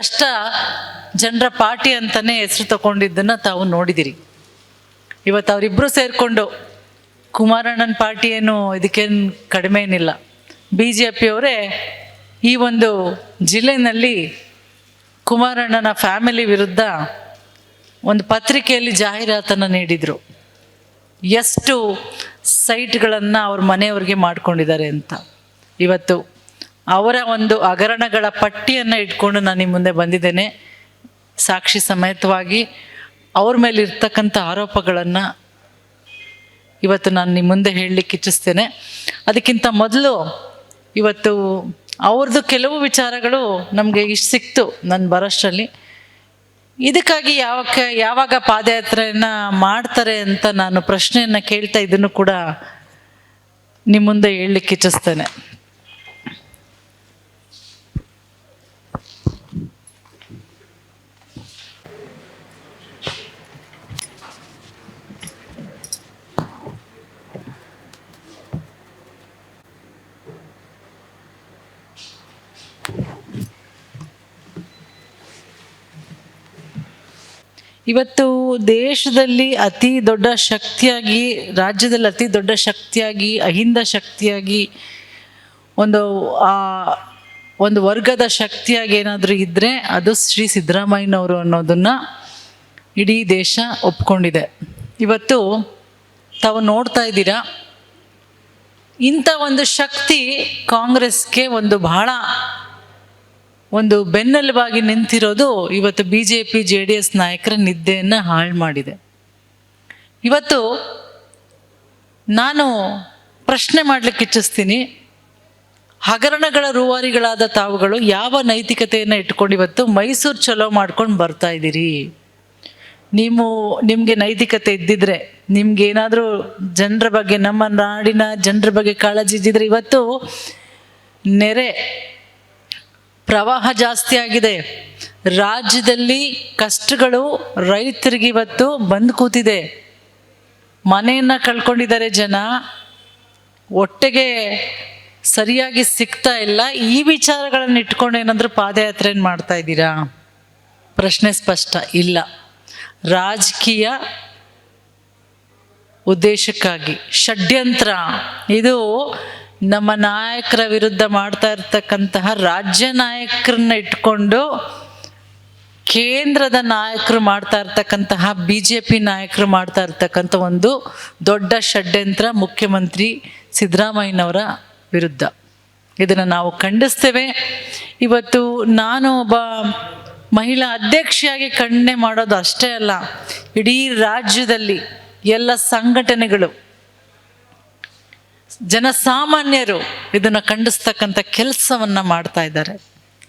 ಕಷ್ಟ ಜನರ ಪಾರ್ಟಿ ಅಂತಾನೆ ಹೆಸರು ತಗೊಂಡಿದ್ದನ್ನ ತಾವು ನೋಡಿದಿರಿ. ಇವತ್ತು ಅವರಿಬ್ಬರು ಸೇರಿಕೊಂಡು ಕುಮಾರಣ್ಣನ ಪಾರ್ಟಿ ಏನು ಇದಕ್ಕೇನು ಕಡಿಮೆ ಏನಿಲ್ಲ. ಬಿ ಜೆ ಪಿಯವರೇ ಈ ಒಂದು ಜಿಲ್ಲೆನಲ್ಲಿ ಕುಮಾರಣ್ಣನ ಫ್ಯಾಮಿಲಿ ವಿರುದ್ಧ ಒಂದು ಪತ್ರಿಕೆಯಲ್ಲಿ ಜಾಹೀರಾತನ್ನು ನೀಡಿದರು. ಎಷ್ಟು ಸೈಟ್ಗಳನ್ನು ಅವ್ರ ಮನೆಯವ್ರಿಗೆ ಮಾಡ್ಕೊಂಡಿದ್ದಾರೆ ಅಂತ. ಇವತ್ತು ಅವರ ಒಂದು ಹಗರಣಗಳ ಪಟ್ಟಿಯನ್ನು ಇಟ್ಕೊಂಡು ನಾನು ನಿಮ್ಮ ಮುಂದೆ ಬಂದಿದ್ದೇನೆ. ಸಾಕ್ಷಿ ಸಮೇತವಾಗಿ ಅವ್ರ ಮೇಲೆ ಇರ್ತಕ್ಕಂಥ ಆರೋಪಗಳನ್ನು ಇವತ್ತು ನಾನು ನಿಮ್ಮ ಮುಂದೆ ಹೇಳಲಿಕ್ಕೆ ಇಚ್ಛಿಸ್ತೇನೆ. ಅದಕ್ಕಿಂತ ಮೊದಲು ಇವತ್ತು ಅವ್ರದ್ದು ಕೆಲವು ವಿಚಾರಗಳು ನಮಗೆ ಇಷ್ಟು ಸಿಕ್ತು ನನ್ನ ಬರೋಷ್ಟರಲ್ಲಿ ಇದಕ್ಕಾಗಿ ಯಾವಕ್ಕೆ ಯಾವಾಗ ಪಾದಯಾತ್ರೆಯನ್ನ ಮಾಡ್ತಾರೆ ಅಂತ ನಾನು ಪ್ರಶ್ನೆಯನ್ನು ಕೇಳ್ತಾ ಇದನ್ನು ಕೂಡ ನಿಮ್ಮ ಮುಂದೆ ಹೇಳಲಿಕ್ಕೆ ಇಚ್ಛಿಸ್ತೇನೆ. ಇವತ್ತು ದೇಶದಲ್ಲಿ ಅತಿ ದೊಡ್ಡ ಶಕ್ತಿಯಾಗಿ, ರಾಜ್ಯದಲ್ಲಿ ಅತಿ ದೊಡ್ಡ ಶಕ್ತಿಯಾಗಿ, ಅಹಿಂದ ಶಕ್ತಿಯಾಗಿ, ಒಂದು, ಆ, ಒಂದು ವರ್ಗದ ಶಕ್ತಿಯಾಗಿ ಏನಾದರೂ ಇದ್ದರೆ ಅದು ಶ್ರೀ ಸಿದ್ದರಾಮಯ್ಯನವರು ಅನ್ನೋದನ್ನು ಇಡೀ ದೇಶ ಒಪ್ಕೊಂಡಿದೆ. ಇವತ್ತು ತಾವು ನೋಡ್ತಾ ಇದ್ದೀರಾ, ಇಂಥ ಒಂದು ಶಕ್ತಿ ಕಾಂಗ್ರೆಸ್ಗೆ ಒಂದು ಬಹಳ ಒಂದು ಬೆನ್ನೆಲುಬಾಗಿ ನಿಂತಿರೋದು ಇವತ್ತು B J P J D S ನಾಯಕರ ನಿದ್ದೆಯನ್ನು ಹಾಳು ಮಾಡಿದೆ. ಇವತ್ತು ನಾನು ಪ್ರಶ್ನೆ ಮಾಡಲಿಕ್ಕೆ ಇಚ್ಛಿಸ್ತೀನಿ. ಹಗರಣಗಳ ರೂವಾರಿಗಳಾದ ತಾವುಗಳು ಯಾವ ನೈತಿಕತೆಯನ್ನು ಇಟ್ಕೊಂಡು ಇವತ್ತು ಮೈಸೂರು ಚಲೋ ಮಾಡ್ಕೊಂಡು ಬರ್ತಾ ಇದ್ದೀರಿ? ನೀವು ನಿಮಗೆ ನೈತಿಕತೆ ಇದ್ದಿದ್ರೆ, ನಿಮ್ಗೆ ಏನಾದರೂ ಜನರ ಬಗ್ಗೆ, ನಮ್ಮ ನಾಡಿನ ಜನರ ಬಗ್ಗೆ ಕಾಳಜಿ ಇದ್ದಿದ್ರೆ ಇವತ್ತು ನೆರೆ ಪ್ರವಾಹ ಜಾಸ್ತಿ ಆಗಿದೆ. ರಾಜ್ಯದಲ್ಲಿ ಕಷ್ಟಗಳು ರೈತರಿಗೆ ಇವತ್ತು ಬಂದು ಕೂತಿದೆ. ಮನೆಯನ್ನು ಕಳ್ಕೊಂಡಿದ್ದಾರೆ ಜನ. ಒಟ್ಟಿಗೆ ಸರಿಯಾಗಿ ಸಿಗ್ತಾ ಇಲ್ಲ. ಈ ವಿಚಾರಗಳನ್ನು ಇಟ್ಕೊಂಡು ಏನಾದರೂ ಪಾದಯಾತ್ರೆಯನ್ನು ಮಾಡ್ತಾ ಇದ್ದೀರಾ? ಪ್ರಶ್ನೆ ಸ್ಪಷ್ಟ. ಇಲ್ಲ. ರಾಜಕೀಯ ಉದ್ದೇಶಕ್ಕಾಗಿ. ಷಡ್ಯಂತ್ರ. ಇದು ನಮ್ಮ ನಾಯಕರ ವಿರುದ್ಧ ಮಾಡ್ತಾ ಇರ್ತಕ್ಕಂತಹ ರಾಜ್ಯ ನಾಯಕರನ್ನ ಇಟ್ಕೊಂಡು ಕೇಂದ್ರದ ನಾಯಕರು ಮಾಡ್ತಾ ಇರ್ತಕ್ಕಂತಹ ಬಿ ಜೆ ಪಿ ನಾಯಕರು ಮಾಡ್ತಾ ಇರ್ತಕ್ಕಂಥ ಒಂದು ದೊಡ್ಡ ಷಡ್ಯಂತ್ರ ಮುಖ್ಯಮಂತ್ರಿ ಸಿದ್ದರಾಮಯ್ಯನವರ ವಿರುದ್ಧ. ಇದನ್ನು ನಾವು ಖಂಡಿಸ್ತೇವೆ. ಇವತ್ತು ನಾನು ಒಬ್ಬ ಮಹಿಳಾ ಅಧ್ಯಕ್ಷೆಯಾಗಿ ಖಂಡನೆ ಮಾಡೋದು ಅಷ್ಟೇ ಅಲ್ಲ, ಇಡೀ ರಾಜ್ಯದಲ್ಲಿ ಎಲ್ಲ ಸಂಘಟನೆಗಳು ಜನಸಾಮಾನ್ಯರು ಇದನ್ನು ಖಂಡಿಸ್ತಕ್ಕಂಥ ಕೆಲಸವನ್ನ ಮಾಡ್ತಾ ಇದ್ದಾರೆ.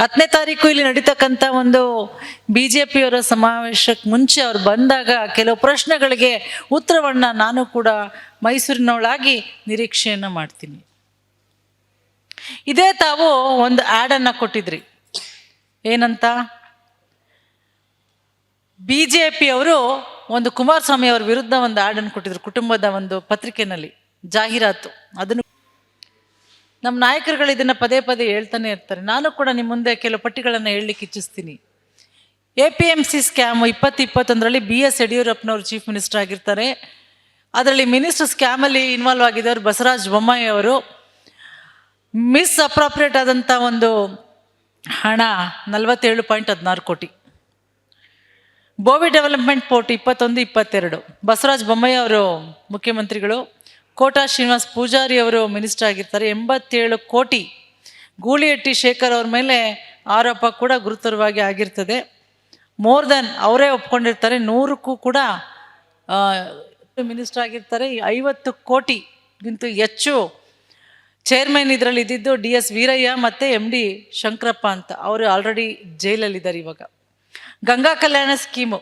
ಹತ್ತನೇ ತಾರೀಕು ಇಲ್ಲಿ ನಡೀತಕ್ಕಂಥ ಒಂದು ಬಿ ಜೆ ಪಿಯವರ ಸಮಾವೇಶಕ್ಕೆ ಮುಂಚೆ ಅವ್ರು ಬಂದಾಗ ಕೆಲವು ಪ್ರಶ್ನೆಗಳಿಗೆ ಉತ್ತರವನ್ನು ನಾನು ಕೂಡ ಮೈಸೂರಿನವಳಾಗಿ ನಿರೀಕ್ಷೆಯನ್ನು ಮಾಡ್ತೀನಿ. ಇದೇ ತಾವು ಒಂದು ಆ್ಯಡನ್ನು ಕೊಟ್ಟಿದ್ರಿ. ಏನಂತ? ಬಿ ಜೆ ಪಿಯವರು ಒಂದು ಕುಮಾರಸ್ವಾಮಿ ಅವರ ವಿರುದ್ಧ ಒಂದು ಆ್ಯಡನ್ನು ಕೊಟ್ಟಿದ್ರು ಕುಟುಂಬದ ಒಂದು ಪತ್ರಿಕೆನಲ್ಲಿ. ಜಾಹೀರಾತು. ಅದನ್ನು ನಮ್ಮ ನಾಯಕರುಗಳು ಇದನ್ನು ಪದೇ ಪದೇ ಹೇಳ್ತಾನೆ ಇರ್ತಾರೆ. ನಾನು ಕೂಡ ನಿಮ್ಮ ಮುಂದೆ ಕೆಲವು ಪಟ್ಟಿಗಳನ್ನು ಹೇಳಲಿಕ್ಕೆ ಇಚ್ಛಿಸ್ತೀನಿ. A P M C scam ಇಪ್ಪತ್ತು ಇಪ್ಪತ್ತೊಂದರಲ್ಲಿ ಬಿ ಎಸ್ ಯಡಿಯೂರಪ್ಪನವರು ಚೀಫ್ ಮಿನಿಸ್ಟರ್ ಆಗಿರ್ತಾರೆ. ಅದರಲ್ಲಿ ಮಿನಿಸ್ಟರ್ ಸ್ಕ್ಯಾಮಲ್ಲಿ ಇನ್ವಾಲ್ವ್ ಆಗಿದ್ದವರು ಬಸವರಾಜ ಬೊಮ್ಮಾಯಿ ಅವರು. ಮಿಸ್ ಅಪ್ರಾಪ್ರಿಯೇಟ್ ಆದಂಥ ಒಂದು ಹಣ ನಲವತ್ತೇಳು ಪಾಯಿಂಟ್ ಹದಿನಾರು ಕೋಟಿ. ಬೋವಿ ಡೆವಲಪ್ಮೆಂಟ್ ಪೋರ್ಟ್ ಇಪ್ಪತ್ತೊಂದು, ಇಪ್ಪತ್ತೆರಡು. ಬಸವರಾಜ ಬೊಮ್ಮಾಯಿ ಅವರು ಮುಖ್ಯಮಂತ್ರಿಗಳು. ಕೋಟಾ ಶ್ರೀನಿವಾಸ್ ಪೂಜಾರಿ ಅವರು ಮಿನಿಸ್ಟರ್ ಆಗಿರ್ತಾರೆ. ಎಂಬತ್ತೇಳು ಕೋಟಿ ಗೂಳಿಹಟ್ಟಿ ಶೇಖರ್ ಅವ್ರ ಮೇಲೆ ಆರೋಪ ಕೂಡ ಗುರುತರವಾಗಿ ಆಗಿರ್ತದೆ. ಮೋರ್ ದೆನ್ ಅವರೇ ಒಪ್ಕೊಂಡಿರ್ತಾರೆ. ನೂರಕ್ಕೂ ಕೂಡ ಮಿನಿಸ್ಟರ್ ಆಗಿರ್ತಾರೆ. ಐವತ್ತು ಕೋಟಿಗಿಂತ ಹೆಚ್ಚು ಚೇರ್ಮನ್ ಇದರಲ್ಲಿ ಇದ್ದಿದ್ದು ಡಿ ಎಸ್ ವೀರಯ್ಯ ಮತ್ತು ಎಂ ಡಿ ಶಂಕರಪ್ಪ ಅಂತ. ಅವರು ಆಲ್ರೆಡಿ ಜೈಲಲ್ಲಿದ್ದಾರೆ ಇವಾಗ. ಗಂಗಾ ಕಲ್ಯಾಣ ಸ್ಕೀಮು.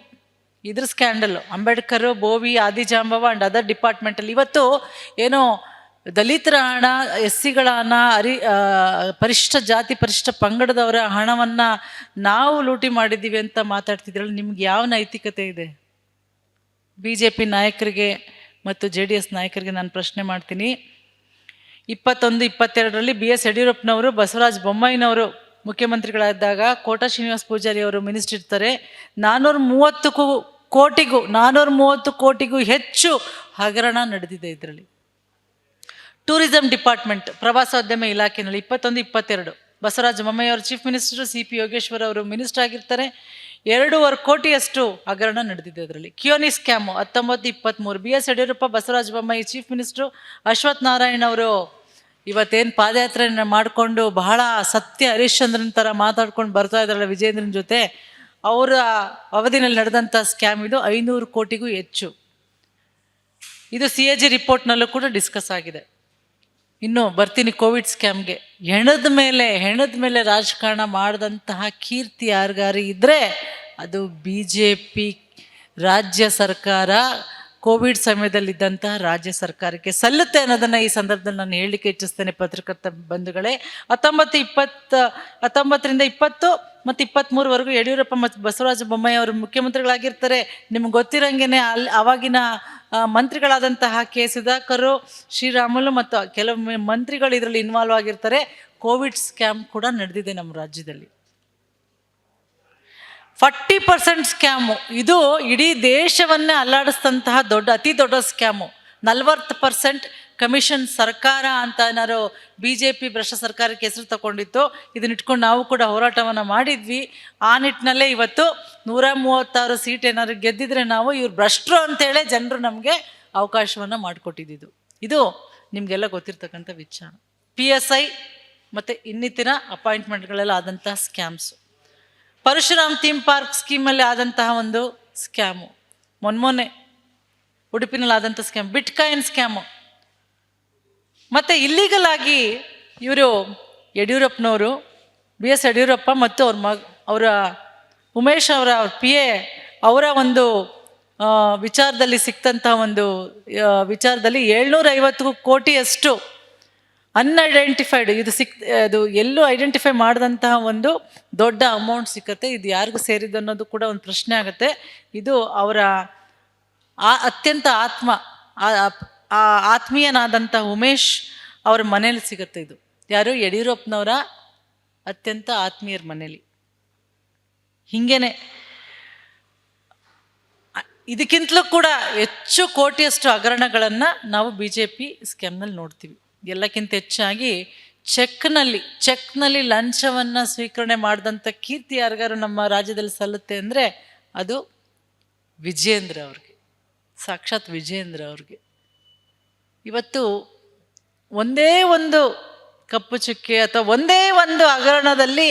ಇದ್ರ scandal Ambedkar, Bovi Adijambava and other ಡಿಪಾರ್ಟ್ಮೆಂಟಲ್ಲಿ ಇವತ್ತು ಏನೋ ದಲಿತರ ಹಣ ಎಸ್ ಸಿಗಳ ಹಣ ಅರಿ ಪರಿಷ್ಠ, ಜಾತಿ ಪರಿಷ್ಠ ಪಂಗಡದವರ ಹಣವನ್ನು ನಾವು ಲೂಟಿ ಮಾಡಿದ್ದೀವಿ ಅಂತ ಮಾತಾಡ್ತಿದ್ರಲ್ಲ, ನಿಮ್ಗೆ ಯಾವ ನೈತಿಕತೆ ಇದೆ? ಬಿ ಜೆ ಪಿ ನಾಯಕರಿಗೆ ಮತ್ತು ಜೆ ಡಿ ಎಸ್ ನಾಯಕರಿಗೆ ನಾನು ಪ್ರಶ್ನೆ ಮಾಡ್ತೀನಿ. ಇಪ್ಪತ್ತೊಂದು, ಇಪ್ಪತ್ತೆರಡರಲ್ಲಿ ಬಿ ಎಸ್ ಯಡಿಯೂರಪ್ಪನವರು, ಬಸವರಾಜ ಬೊಮ್ಮಾಯಿನವರು ಮುಖ್ಯಮಂತ್ರಿಗಳಾದಾಗ ಕೋಟಾ ಶ್ರೀನಿವಾಸ ಪೂಜಾರಿ ಅವರು ಮಿನಿಸ್ಟರ್ ಇರ್ತಾರೆ. ನಾನ್ನೂರ ಮೂವತ್ತು ಕೋ- ಕೋಟಿಗೂ ನಾನ್ನೂರ ಮೂವತ್ತು ಕೋಟಿಗೂ ಹೆಚ್ಚು ಹಗರಣ ನಡೆದಿದೆ ಇದರಲ್ಲಿ. ಟೂರಿಸಂ ಡಿಪಾರ್ಟ್ಮೆಂಟ್ ಪ್ರವಾಸೋದ್ಯಮ ಇಲಾಖೆಯಲ್ಲಿ ಇಪ್ಪತ್ತೊಂದು, ಇಪ್ಪತ್ತೆರಡು. ಬಸವರಾಜ ಬೊಮ್ಮಾಯಿ ಅವರು chief minister C P Yogeshwar ಅವರು ಮಿನಿಸ್ಟರ್ ಆಗಿರ್ತಾರೆ. ಎರಡೂವರೆ ಕೋಟಿಯಷ್ಟು ಹಗರಣ ನಡೆದಿದೆ ಅದರಲ್ಲಿ ಕಿಯೋನಿ ಸ್ಕ್ಯಾಮು ಹತ್ತೊಂಬತ್ತು, ಇಪ್ಪತ್ತ್ಮೂರು. B S Yediyurappa, Basavaraja Bommai chief minister Ashwath Narayan ಅವರು ಇವತ್ತೇನು ಪಾದಯಾತ್ರೆಯನ್ನು ಮಾಡಿಕೊಂಡು ಬಹಳ ಸತ್ಯ ಹರಿಶ್ಚಂದ್ರನ ಥರ ಮಾತಾಡ್ಕೊಂಡು ಬರ್ತಾ ಇದ್ದಾರಲ್ಲ ವಿಜೇಂದ್ರನ ಜೊತೆ ಅವರ ಅವಧಿನಲ್ಲಿ ನಡೆದಂಥ ಸ್ಕ್ಯಾಮ್ ಇದು ಐನೂರು ಕೋಟಿಗೂ ಹೆಚ್ಚು. ಇದು ಸಿ ಎ ಜಿ ರಿಪೋರ್ಟ್ನಲ್ಲೂ ಕೂಡ ಡಿಸ್ಕಸ್ ಆಗಿದೆ. ಇನ್ನು ಬರ್ತೀನಿ ಕೋವಿಡ್ ಸ್ಕ್ಯಾಮ್ಗೆ ಹೆಣದ ಮೇಲೆ ಹೆಣದ ಮೇಲೆ ರಾಜಕಾರಣ ಮಾಡಿದಂತಹ ಕೀರ್ತಿ ಯಾರಿಗಾರಿ ಇದ್ದರೆ ಅದು ಬಿ ಜೆ ಪಿ ರಾಜ್ಯ ಸರ್ಕಾರ, ಕೋವಿಡ್ ಸಮಯದಲ್ಲಿದ್ದಂತಹ ರಾಜ್ಯ ಸರ್ಕಾರಕ್ಕೆ ಸಲ್ಲುತ್ತೆ ಅನ್ನೋದನ್ನು ಈ ಸಂದರ್ಭದಲ್ಲಿ ನಾನು ಹೇಳಲಿಕ್ಕೆ ಇಚ್ಛಿಸ್ತೇನೆ ಪತ್ರಕರ್ತ ಬಂಧುಗಳೇ. ಹತ್ತೊಂಬತ್ತು ಇಪ್ಪತ್ತು, ಹತ್ತೊಂಬತ್ತರಿಂದ ಇಪ್ಪತ್ತು ಮತ್ತು ಇಪ್ಪತ್ತ್ಮೂರವರೆಗೂ ಯಡಿಯೂರಪ್ಪ ಮತ್ತು ಬಸವರಾಜ ಬೊಮ್ಮಾಯಿ ಅವರು ಮುಖ್ಯಮಂತ್ರಿಗಳಾಗಿರ್ತಾರೆ. ನಿಮ್ಗೆ ಗೊತ್ತಿರಂಗೆ ಅಲ್ಲಿ ಅವಾಗಿನ ಮಂತ್ರಿಗಳಾದಂತಹ ಕೆ. ಸುಧಾಕರು, ಶ್ರೀರಾಮುಲು ಮತ್ತು ಕೆಲವೊಮ್ಮೆ ಮಂತ್ರಿಗಳು ಇದರಲ್ಲಿ ಇನ್ವಾಲ್ವ್ ಆಗಿರ್ತಾರೆ. ಕೋವಿಡ್ ಸ್ಕ್ಯಾಮ್ ಕೂಡ ನಡೆದಿದೆ ನಮ್ಮ ರಾಜ್ಯದಲ್ಲಿ. Forty percent scam. ಇದು ಇಡೀ ದೇಶವನ್ನೇ ಅಲ್ಲಾಡಿಸಿದಂತಹ ದೊಡ್ಡ, ಅತಿ ದೊಡ್ಡ ಸ್ಕ್ಯಾಮು. ನಲ್ವತ್ತು ಪರ್ಸೆಂಟ್ ಕಮಿಷನ್ ಸರ್ಕಾರ ಅಂತ ಏನಾರು ಬಿ ಜೆ ಪಿ ಭ್ರಷ್ಟ ಸರ್ಕಾರಕ್ಕೆ ಹೆಸರು ತಗೊಂಡಿತ್ತು. ಇದನ್ನ ಇಟ್ಕೊಂಡು ನಾವು ಕೂಡ ಹೋರಾಟವನ್ನು ಮಾಡಿದ್ವಿ. ಆ ನಿಟ್ಟಿನಲ್ಲೇ ಇವತ್ತು ನೂರ ಮೂವತ್ತಾರು ಸೀಟ್ ಏನಾದ್ರು ಗೆದ್ದಿದ್ರೆ ನಾವು ಇವ್ರು ಭ್ರಷ್ಟರು ಅಂತೇಳಿ ಜನರು ನಮಗೆ ಅವಕಾಶವನ್ನು ಮಾಡಿಕೊಟ್ಟಿದ್ದು. ಇದು ನಿಮಗೆಲ್ಲ ಗೊತ್ತಿರ್ತಕ್ಕಂಥ ವಿಚಾರ. ಪಿ ಎಸ್ ಐ ಮತ್ತು ಇನ್ನಿತರ ಅಪಾಯಿಂಟ್ಮೆಂಟ್ಗಳೆಲ್ಲ ಆದಂತಹ ಸ್ಕ್ಯಾಮ್ಸು. ಪರಶುರಾಮ್ ಥೀಮ್ ಪಾರ್ಕ್ ಸ್ಕೀಮಲ್ಲಿ ಆದಂತಹ ಒಂದು ಸ್ಕ್ಯಾಮು. ಮೊನ್ಮೊನ್ನೆ ಉಡುಪಿನಲ್ಲಿ ಸ್ಕ್ಯಾಮ್ ಬಿಟ್ ಕಾಯಿನ್ ಸ್ಕ್ಯಾಮು ಮತ್ತು ಇಲ್ಲಿಗಲ್ ಆಗಿ ಇವರು ಯಡಿಯೂರಪ್ಪನವರು ಬಿ ಎಸ್ ಯಡಿಯೂರಪ್ಪ ಮತ್ತು ಅವ್ರ ಮಗ, ಅವರ ಉಮೇಶ್ ಅವರ ಪಿ ಎ ಅವರ ಒಂದು ವಿಚಾರದಲ್ಲಿ ಸಿಕ್ತಂತಹ ಒಂದು ವಿಚಾರದಲ್ಲಿ ಏಳ್ನೂರ ಐವತ್ತು ಕೋಟಿಯಷ್ಟು ಅನ್ಐಡೆಂಟಿಫೈಡ್ ಇದು ಸಿಕ್, ಅದು ಎಲ್ಲೂ ಐಡೆಂಟಿಫೈ ಮಾಡಿದಂತಹ ಒಂದು ದೊಡ್ಡ ಅಮೌಂಟ್ ಸಿಕ್ಕತ್ತೆ. ಇದು ಯಾರಿಗೂ ಸೇರಿದ್ದು ಅನ್ನೋದು ಕೂಡ ಒಂದು ಪ್ರಶ್ನೆ ಆಗುತ್ತೆ. ಇದು ಅವರ ಆ ಅತ್ಯಂತ ಆತ್ಮ, ಆ- ಆತ್ಮೀಯನಾದಂಥ ಉಮೇಶ್ ಅವರ ಮನೇಲಿ ಸಿಗುತ್ತೆ ಇದು. ಯಾರು? ಯಡಿಯೂರಪ್ಪನವರ ಅತ್ಯಂತ ಆತ್ಮೀಯರ ಮನೇಲಿ. ಹಿಂಗೇನೆ. ಇದಕ್ಕಿಂತಲೂ ಕೂಡ ಹೆಚ್ಚು ಕೋಟಿಯಷ್ಟು ಹಗರಣಗಳನ್ನು ನಾವು ಬಿ ಜೆ ಪಿ ಸ್ಕ್ಯಾಮ್ನಲ್ಲಿ ನೋಡ್ತೀವಿ. ಎಲ್ಲಕ್ಕಿಂತ ಹೆಚ್ಚಾಗಿ ಚೆಕ್ನಲ್ಲಿ ಚೆಕ್ನಲ್ಲಿ ಲಂಚವನ್ನು ಸ್ವೀಕರಣೆ ಮಾಡಿದಂಥ ಕೀರ್ತಿ ಯಾರಿಗಾರು ನಮ್ಮ ರಾಜ್ಯದಲ್ಲಿ ಸಲ್ಲುತ್ತೆ ಅಂದರೆ ಅದು ವಿಜೇಂದ್ರ ಅವ್ರಿಗೆ. ಸಾಕ್ಷಾತ್ ವಿಜೇಂದ್ರ ಅವ್ರಿಗೆ. ಇವತ್ತು ಒಂದೇ ಒಂದು ಕಪ್ಪು ಚುಕ್ಕೆ ಅಥವಾ ಒಂದೇ ಒಂದು ಹಗರಣದಲ್ಲಿ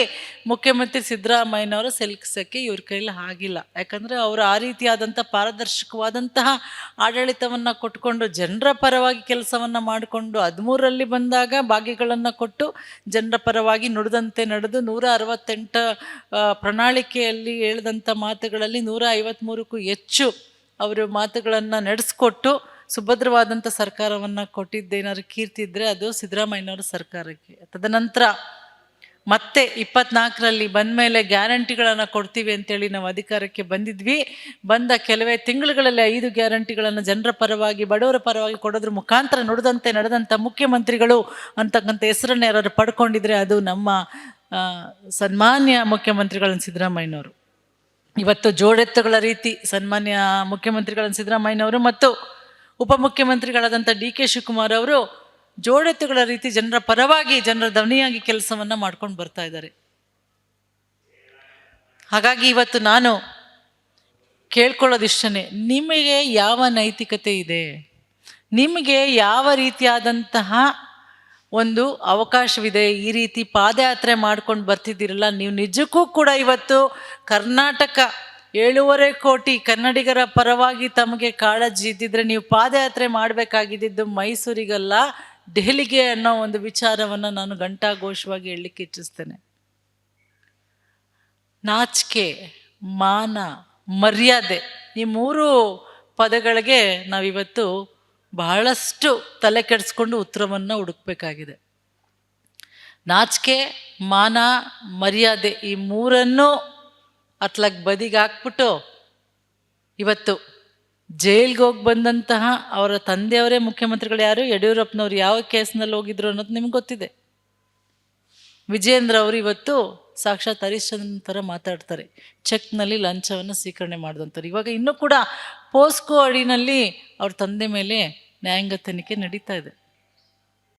ಮುಖ್ಯಮಂತ್ರಿ ಸಿದ್ದರಾಮಯ್ಯನವರು ಸೆಲ್ಕಿಸೋಕ್ಕೆ ಇವ್ರ ಕೈಲಿ ಆಗಿಲ್ಲ. ಯಾಕಂದರೆ ಅವರು ಆ ರೀತಿಯಾದಂಥ ಪಾರದರ್ಶಕವಾದಂತಹ ಆಡಳಿತವನ್ನು ಕೊಟ್ಕೊಂಡು ಜನರ ಪರವಾಗಿ ಕೆಲಸವನ್ನು ಮಾಡಿಕೊಂಡು ಹದಿಮೂರರಲ್ಲಿ ಬಂದಾಗ ಭಾಗ್ಯಗಳನ್ನು ಕೊಟ್ಟು ಜನರ ಪರವಾಗಿ ನುಡಿದಂತೆ ನಡೆದು ನೂರ ಅರವತ್ತೆಂಟು ಪ್ರಣಾಳಿಕೆಯಲ್ಲಿ ಹೇಳಿದಂಥ ಮಾತುಗಳಲ್ಲಿ ನೂರ ಐವತ್ತ್ಮೂರಕ್ಕೂ ಹೆಚ್ಚು ಅವರು ಮಾತುಗಳನ್ನು ನಡೆಸ್ಕೊಟ್ಟು ಸುಭದ್ರವಾದಂಥ ಸರ್ಕಾರವನ್ನು ಕೊಟ್ಟಿದ್ದೇನಾದ್ರು ಕೀರ್ತಿ ಇದ್ದರೆ ಅದು ಸಿದ್ದರಾಮಯ್ಯನವರ ಸರ್ಕಾರಕ್ಕೆ. ತದನಂತರ ಮತ್ತೆ ಇಪ್ಪತ್ನಾಲ್ಕರಲ್ಲಿ ಬಂದ ಮೇಲೆ ಗ್ಯಾರಂಟಿಗಳನ್ನು ಕೊಡ್ತೀವಿ ಅಂತೇಳಿ ನಾವು ಅಧಿಕಾರಕ್ಕೆ ಬಂದಿದ್ವಿ. ಬಂದ ಕೆಲವೇ ತಿಂಗಳುಗಳಲ್ಲಿ ಐದು ಗ್ಯಾರಂಟಿಗಳನ್ನು ಜನರ ಪರವಾಗಿ, ಬಡವರ ಪರವಾಗಿ ಕೊಡೋದ್ರ ಮುಖಾಂತರ ನುಡಿದಂತೆ ನಡೆದಂಥ ಮುಖ್ಯಮಂತ್ರಿಗಳು ಅಂತಕ್ಕಂಥ ಹೆಸರನ್ನು ಯಾರು ಪಡ್ಕೊಂಡಿದ್ರೆ ಅದು ನಮ್ಮ ಸನ್ಮಾನ್ಯ ಮುಖ್ಯಮಂತ್ರಿಗಳನ್ನ ಸಿದ್ದರಾಮಯ್ಯನವರು. ಇವತ್ತು ಜೋಡೆತ್ತುಗಳ ರೀತಿ ಸನ್ಮಾನ್ಯ ಮುಖ್ಯಮಂತ್ರಿಗಳನ್ನ ಸಿದ್ದರಾಮಯ್ಯನವರು ಮತ್ತು ಉಪಮುಖ್ಯಮಂತ್ರಿಗಳಾದಂಥ ಡಿ ಕೆ ಶಿವಕುಮಾರ್ ಅವರು ಜೋಡೆತ್ತುಗಳ ರೀತಿ ಜನರ ಪರವಾಗಿ ಜನರ ಧ್ವನಿಯಾಗಿ ಕೆಲಸವನ್ನು ಮಾಡ್ಕೊಂಡು ಬರ್ತಾ ಇದ್ದಾರೆ. ಹಾಗಾಗಿ ಇವತ್ತು ನಾನು ಕೇಳ್ಕೊಳ್ಳೋದಿಷ್ಟೇ ನಿಮಗೆ ಯಾವ ನೈತಿಕತೆ ಇದೆ? ನಿಮಗೆ ಯಾವ ರೀತಿಯಾದಂತಹ ಒಂದು ಅವಕಾಶವಿದೆ, ಈ ರೀತಿ ಪಾದಯಾತ್ರೆ ಮಾಡ್ಕೊಂಡು ಬರ್ತಿದ್ದೀರಲ್ಲ, ನೀವು ನಿಜಕ್ಕೂ ಕೂಡ ಇವತ್ತು ಕರ್ನಾಟಕ ಏಳೂವರೆ ಕೋಟಿ ಕನ್ನಡಿಗರ ಪರವಾಗಿ ತಮಗೆ ಕಾಳಜಿ ಇದ್ದಿದ್ರೆ ನೀವು ಪಾದಯಾತ್ರೆ ಮಾಡಬೇಕಾಗಿದ್ದು ಮೈಸೂರಿಗಲ್ಲ, ದೆಹಲಿಗೆ ಅನ್ನೋ ಒಂದು ವಿಚಾರವನ್ನು ನಾನು ಘಂಟಾಘೋಷವಾಗಿ ಹೇಳಲಿಕ್ಕೆ ಇಚ್ಛಿಸ್ತೇನೆ. ನಾಚಿಕೆ, ಮಾನ, ಮರ್ಯಾದೆ ಈ ಮೂರು ಪದಗಳಿಗೆ ನಾವಿವತ್ತು ಬಹಳಷ್ಟು ತಲೆ ಕೆಡಿಸ್ಕೊಂಡು ಉತ್ತರವನ್ನು ಹುಡುಕ್ಬೇಕಾಗಿದೆ. ನಾಚಿಕೆ, ಮಾನ, ಮರ್ಯಾದೆ ಈ ಮೂರನ್ನು ಅತ್ಲಗ್ ಬದಿಗೆ ಹಾಕ್ಬಿಟ್ಟು ಇವತ್ತು ಜೈಲ್ಗೆ ಹೋಗಿ ಬಂದಂತಹ ಅವರ ತಂದೆಯವರೇ ಮುಖ್ಯಮಂತ್ರಿಗಳು ಯಾರು, ಯಡಿಯೂರಪ್ಪನವ್ರು ಯಾವ ಕೇಸ್ನಲ್ಲಿ ಹೋಗಿದ್ರು ಅನ್ನೋದು ನಿಮ್ಗೆ ಗೊತ್ತಿದೆ. ವಿಜೇಂದ್ರ ಅವರು ಇವತ್ತು ಸಾಕ್ಷಾತ್ ಹರಿಶ್ಚಂದ್ರನ್ ಥರ ಮಾತಾಡ್ತಾರೆ. ಚೆಕ್ನಲ್ಲಿ ಲಂಚವನ್ನು ಸ್ವೀಕರಣೆ ಮಾಡಿದಂಥವ್ರು. ಇವಾಗ ಇನ್ನೂ ಕೂಡ ಪೋಸ್ಕೋ ಅಡಿನಲ್ಲಿ ಅವ್ರ ತಂದೆ ಮೇಲೆ ನ್ಯಾಯಾಂಗ ತನಿಖೆ ನಡೀತಾ ಇದೆ.